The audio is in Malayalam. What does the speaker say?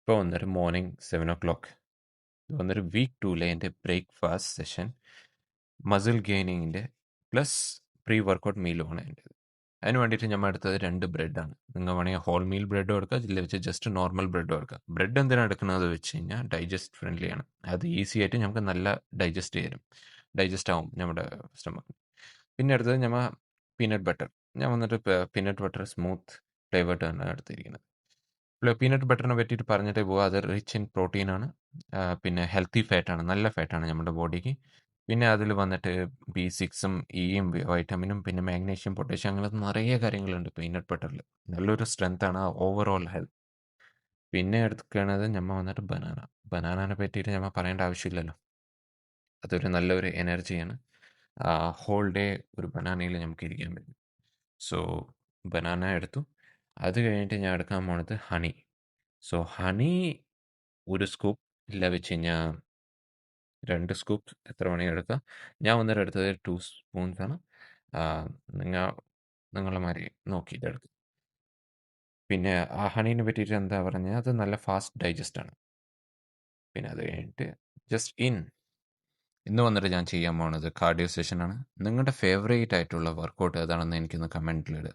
ഇപ്പോൾ വന്നൊരു മോർണിംഗ് സെവൻ ഒ ക്ലോക്ക് ഇത് വന്നൊരു വീക്ക് ടൂലെ എന്റെ ബ്രേക്ക്ഫാസ്റ്റ് സെഷൻ മസിൽ ഗെയിനിങ്ങിന്റെ പ്ലസ് പ്രീ വർക്കൗട്ട് മീലുമാണ് എന്റെ അതിന് വേണ്ടിയിട്ട് നമ്മൾ എടുത്തത് രണ്ട് ബ്രെഡാണ് നിങ്ങൾ വേണമെങ്കിൽ ഹോൾ മീൽ ബ്രെഡും എടുക്കുക ഇതിൽ വെച്ച് ജസ്റ്റ് നോർമൽ ബ്രെഡും എടുക്കുക ബ്രെഡ് എന്തിനാണ് എടുക്കുന്നത് വെച്ച് കഴിഞ്ഞാൽ ഡൈജസ്റ്റ് ഫ്രണ്ട്ലി ആണ്. അത് ഈസി ആയിട്ട് നമുക്ക് നല്ല ഡൈജസ്റ്റ് ചെയ്യും ഡൈജസ്റ്റ് ആവും നമ്മുടെ സ്റ്റമക്ക് പിന്നെ അടുത്തത് നമ്മൾ പീനട്ട് ബട്ടർ ഞാൻ വന്നിട്ട് പീനട്ട് ബട്ടർ സ്മൂത്ത് ഫ്ലേവേർഡ് ആണ് എടുത്തിരിക്കുന്നത്. പീനട്ട് ബട്ടറിനെ പറ്റിയിട്ട് പറഞ്ഞിട്ട് പോവുക അത് റിച്ച് ഇൻ പ്രോട്ടീനാണ് പിന്നെ ഹെൽത്തി ഫാറ്റാണ് നല്ല ഫാറ്റാണ് നമ്മുടെ ബോഡിക്ക്. പിന്നെ അതിൽ വന്നിട്ട് ബി സിക്സും ഇയും വൈറ്റമിനും പിന്നെ മാഗ്നീഷ്യം പൊട്ടാഷ്യം അങ്ങനെ നിറയെ കാര്യങ്ങളുണ്ട് പീനട്ട് ബട്ടറിൽ നല്ലൊരു സ്ട്രെങ്ത്താണ് ഓവറോൾ ഹെൽത്ത് പിന്നെ എടുക്കുന്നത് നമ്മൾ വന്നിട്ട് ബനാന ബനാനാനെ പറ്റിയിട്ട് നമ്മൾ പറയേണ്ട ആവശ്യമില്ലല്ലോ. അതൊരു നല്ലൊരു എനർജിയാണ് ഹോൾ ഡേ ഒരു ബനാനയിൽ നമുക്ക് ഇരിക്കാൻ പറ്റും. സോ ബനാന എടുത്തു. അത് കഴിഞ്ഞിട്ട് ഞാൻ എടുക്കാൻ പോണത് ഹണി. സോ ഹണി ഒരു സ്കൂപ്പ് ഇല്ല വെച്ച് കഴിഞ്ഞാൽ രണ്ട് സ്കൂപ്പ് എത്ര വേണമെങ്കിൽ എടുക്കാം. ഞാൻ ഒന്നര എടുത്തത് ടു സ്പൂൺസ് ആണ്. നിങ്ങൾ നിങ്ങളെ മാതിരി നോക്കിയിട്ട് എടുക്കും പിന്നെ ആ ഹണീനെ പറ്റിയിട്ട് എന്താ പറഞ്ഞാൽ അത് നല്ല ഫാസ്റ്റ് ഡൈജസ്റ്റ് ആണ്. പിന്നെ അത് കഴിഞ്ഞിട്ട് ജസ്റ്റ് ഇൻ ഇന്ന് വന്നിട്ട് ഞാൻ ചെയ്യാൻ പോകുന്നത് കാർഡിയോ സെഷനാണ് നിങ്ങളുടെ ഫേവറേറ്റ് ആയിട്ടുള്ള വർക്കൗട്ട് ഏതാണെന്ന് എനിക്കൊന്ന് കമന്റിലിടുക